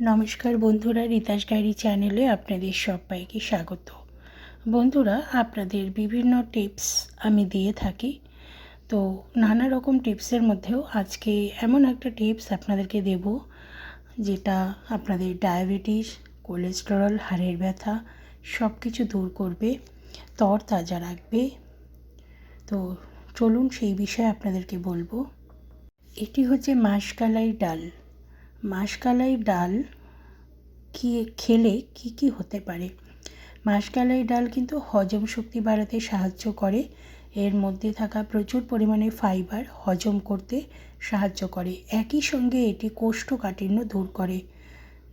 নমস্কার বন্ধুরা রিতাস ডায়েরি চ্যানেলে আপনাদের সবাইকে স্বাগত। বন্ধুরা, আপনাদের বিভিন্ন টিপস আমি দিয়ে থাকি। তো নানা রকম টিপসের মধ্যেও আজকে এমন একটা টিপস আপনাদেরকে দেব, যেটা আপনাদের ডায়াবেটিস, কোলেস্টেরল, হাড়ের ব্যথা সব কিছু দূর করবে তর তাজা রাখবে। তো চলুন সেই বিষয়ে আপনাদেরকে বলব। এটি হচ্ছে মাসকালাই ডাল। মাসকালাই ডাল কি খেলে কি কি হতে পারে? মাসকালাই ডাল কিন্তু হজম শক্তি বাড়াতে সাহায্য করে। এর মধ্যে থাকা প্রচুর পরিমাণে ফাইবার হজম করতে সাহায্য করে। একই সঙ্গে এটি কোষ্ঠকাঠিন্য দূর করে।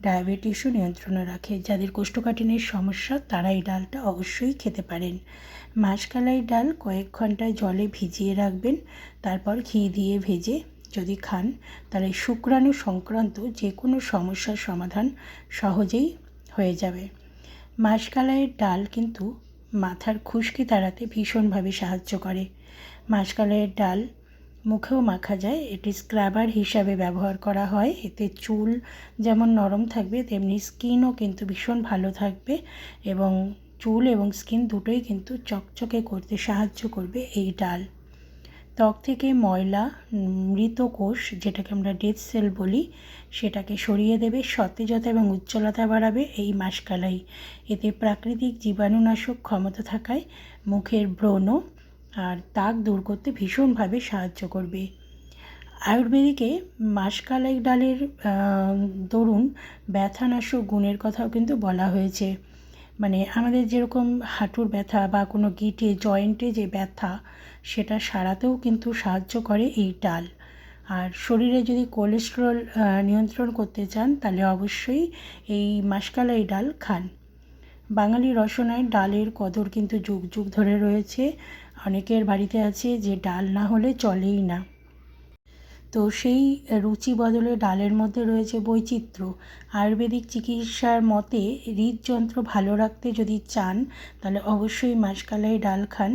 ডায়াবেটিসও নিয়ন্ত্রণে রাখে। যাদের কোষ্ঠকাঠিন্যের সমস্যা তারা এই ডালটা অবশ্যই খেতে পারেন। মাসকালাই ডাল কয়েক ঘণ্টা জলে ভিজিয়ে রাখবেন, তারপর ঘি দিয়ে ভেজে যদি খান, তাহলে শুক্রাণু সংক্রান্ত যে কোনো সমস্যার সমাধান সহজেই হয়ে যাবে। মাসকালাইয়ের ডাল কিন্তু মাথার খুশকি তাড়াতে ভীষণভাবে সাহায্য করে। মাসকালাইয়ের ডাল মুখেও মাখা যায়, এটি স্ক্রাবার হিসাবে ব্যবহার করা হয়। এতে চুল যেমন নরম থাকবে, তেমনি স্কিনও কিন্তু ভীষণ ভালো থাকবে এবং চুল এবং স্কিন দুটোই কিন্তু চকচকে করতে সাহায্য করবে এই ডাল। ত্বক থেকে ময়লা, মৃত কোষ, যেটাকে আমরা ডেথ সেল বলি, সেটাকে সরিয়ে দেবে, সতেজতা এবং উজ্জ্বলতা বাড়াবে এই মাসকালাই। এতে প্রাকৃতিক জীবাণুনাশক ক্ষমতা থাকায় মুখের ব্রণ আর দাগ দূর করতে ভীষণভাবে সাহায্য করবে। আয়ুর্বেদিকে মাসকালাই ডালের দরুন ব্যথানাশক গুণের কথাও কিন্তু বলা হয়েছে। মানে আমাদের যেরকম হাঁটুর ব্যথা বা কোনো গিটে, জয়েন্টে যে ব্যথা, সেটা সারাতেও কিন্তু সাহায্য করে এই ডাল। আর শরীরে যদি কোলেস্টেরল নিয়ন্ত্রণ করতে চান, তাহলে অবশ্যই এই মাসকালাই ডাল খান। বাঙালি রসনায় ডালের কদর কিন্তু যুগ যুগ ধরে রয়েছে। অনেকের বাড়িতে আছে যে ডাল না হলে চলেই না। তো সেই রুচি বদলে ডালের মধ্যে রয়েছে বৈচিত্র্য। আয়ুর্বেদিক চিকিৎসার মতে হৃদযন্ত্র ভালো রাখতে যদি চান, তাহলে অবশ্যই মাসকালাই ডাল খান।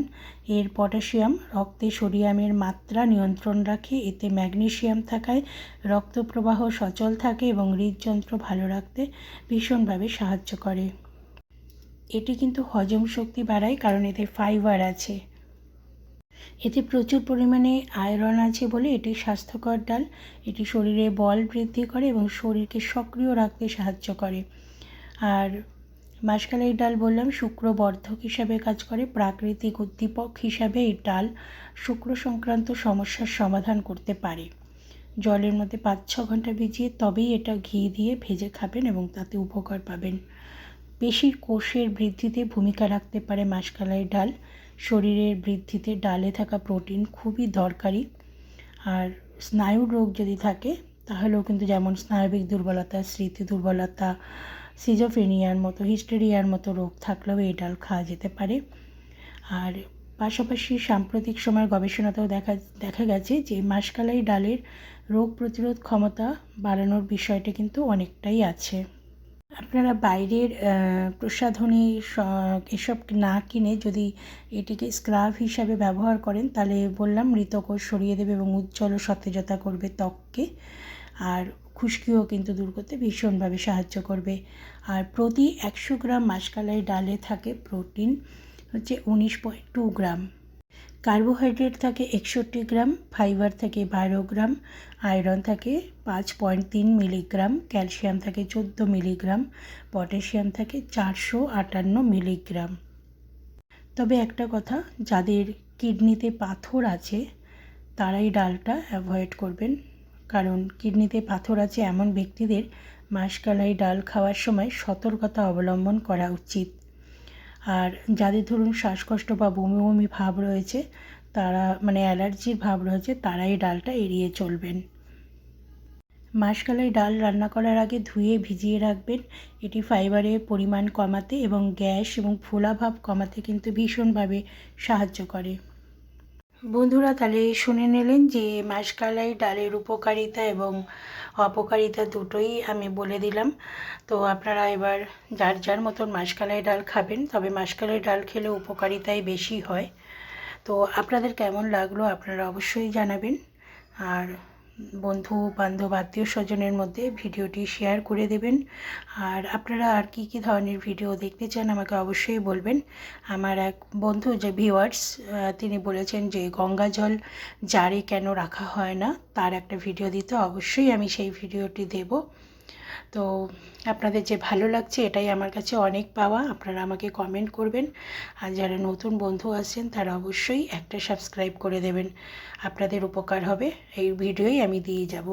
এর পটাশিয়াম, রক্তে সোডিয়ামের মাত্রা নিয়ন্ত্রণ রাখে, এতে ম্যাগনেশিয়াম থাকায় রক্ত প্রবাহ সচল থাকে এবং হৃদযন্ত্র ভালো রাখতে ভীষণভাবে সাহায্য করে। এটি কিন্তু হজম শক্তি বাড়ায়, কারণ এতে ফাইবার আছে। এতে প্রচুর পরিমাণে আয়রন আছে বলে এটি স্বাস্থ্যকর ডাল। এটি শরীরে বল বৃদ্ধি করে এবং শরীরকে সক্রিয় রাখতে সাহায্য করে। আর মাসকালাই ডাল বললাম, শুক্রবর্ধক হিসাবে কাজ করে, প্রাকৃতিক উদ্দীপক হিসাবে এই ডাল শুক্র সংক্রান্ত সমস্যার সমাধান করতে পারে। জলের মধ্যে পাঁচ ছ ঘণ্টা ভিজিয়ে তবেই এটা ঘি দিয়ে ভেজে খাবেন এবং তাতে উপকার পাবেন। পেশির কোষের বৃদ্ধিতে ভূমিকা রাখতে পারে মাসকালাই ডাল। শরীরের বৃদ্ধিতে ডালে থাকা প্রোটিন খুবই দরকারি। আর স্নায়ুর রোগ যদি থাকে, তাহলেও কিন্তু যেমন স্নায়বিক দুর্বলতা, স্মৃতি দুর্বলতা সিজোফেনিয়ার মতো হিস্টেরিয়ার মতো রোগ থাকলেও এই ডাল খাওয়া যেতে পারে। আর পাশাপাশি সাম্প্রতিক সময়ের গবেষণাতেও দেখা দেখা গেছে যে মাসকালাই ডালের রোগ প্রতিরোধ ক্ষমতা বাড়ানোর বিষয়টা কিন্তু অনেকটাই আছে। আপনারা বাইরের প্রসাধনী এসব না কিনে যদি এটিকে স্ক্রাব হিসাবে ব্যবহার করেন, তাহলে বললাম মৃতকোষ সরিয়ে দেবে এবং উজ্জ্বল ও সতেজতা করবে ত্বককে। আর খুশকিও কিন্তু দূর করতে ভীষণভাবে সাহায্য করবে। আর প্রতি একশো গ্রাম মাসকালাই ডালে থাকে প্রোটিন, হচ্ছে উনিশ পয়েন্ট টু গ্রাম। কার্বোহাইড্রেট থাকে একষট্টি গ্রাম, ফাইবার থাকে বারো গ্রাম, আয়রন থাকে পাঁচ পয়েন্ট তিন মিলিগ্রাম, ক্যালসিয়াম থাকে চোদ্দ মিলিগ্রাম, পটাশিয়াম থাকে চারশো আটান্ন মিলিগ্রাম। তবে একটা কথা, যাদের কিডনিতে পাথর আছে, তারাই ডালটা অ্যাভয়েড করবেন। কারণ কিডনিতে পাথর আছে এমন ব্যক্তিদের মাসকালাই ডাল খাওয়ার সময় সতর্কতা অবলম্বন করা উচিত। আর যাদের ধরুন শ্বাসকষ্ট বা বমি বমি ভাব রয়েছে, তারা মানে অ্যালার্জির ভাব রয়েছে, তারা এই ডালটা এড়িয়ে চলবেন। মাসকালাই ডাল রান্না করার আগে ধুয়ে ভিজিয়ে রাখবেন। এটি ফাইবারের পরিমাণ কমাতে এবং গ্যাস এবং ফোলাভাব কমাতে কিন্তু ভীষণভাবে সাহায্য করে। বন্ধুরা, তাহলে শুনে নিলেন যে মাসকালাই ডালের উপকারিতা এবং অপকারিতা দুটোই আমি বলে দিলাম। তো আপনারা এবার যার যার মতন মাসকালাই ডাল খাবেন, তবে মাসকালাই ডাল খেলে উপকারিতাই বেশি হয়। তো আপনাদের কেমন লাগল আপনারা অবশ্যই জানাবেন। আর বন্ধু, বান্ধব, আত্মীয় স্বজনের মধ্যে ভিডিওটি শেয়ার করে দেবেন। আর আপনারা আর কি কি ধরনের ভিডিও দেখতে চান আমাকে অবশ্যই বলবেন। আমার এক বন্ধু, যে ভিউয়ার্স তিনি বলেছেন যে গঙ্গা জল জারে কেন রাখা হয় না, তার একটা ভিডিও দিতে অবশ্যই আমি সেই ভিডিওটি দেব। তো আপনাদের যে ভালো লাগছে এটাই আমার কাছে অনেক পাওয়া। আপনারা আমাকে কমেন্ট করবেন। আর যারা নতুন বন্ধু আছেন, তারা অবশ্যই একটা সাবস্ক্রাইব করে দেবেন। আপনাদের উপকার হবে। এই ভিডিওই আমি দিয়ে যাব।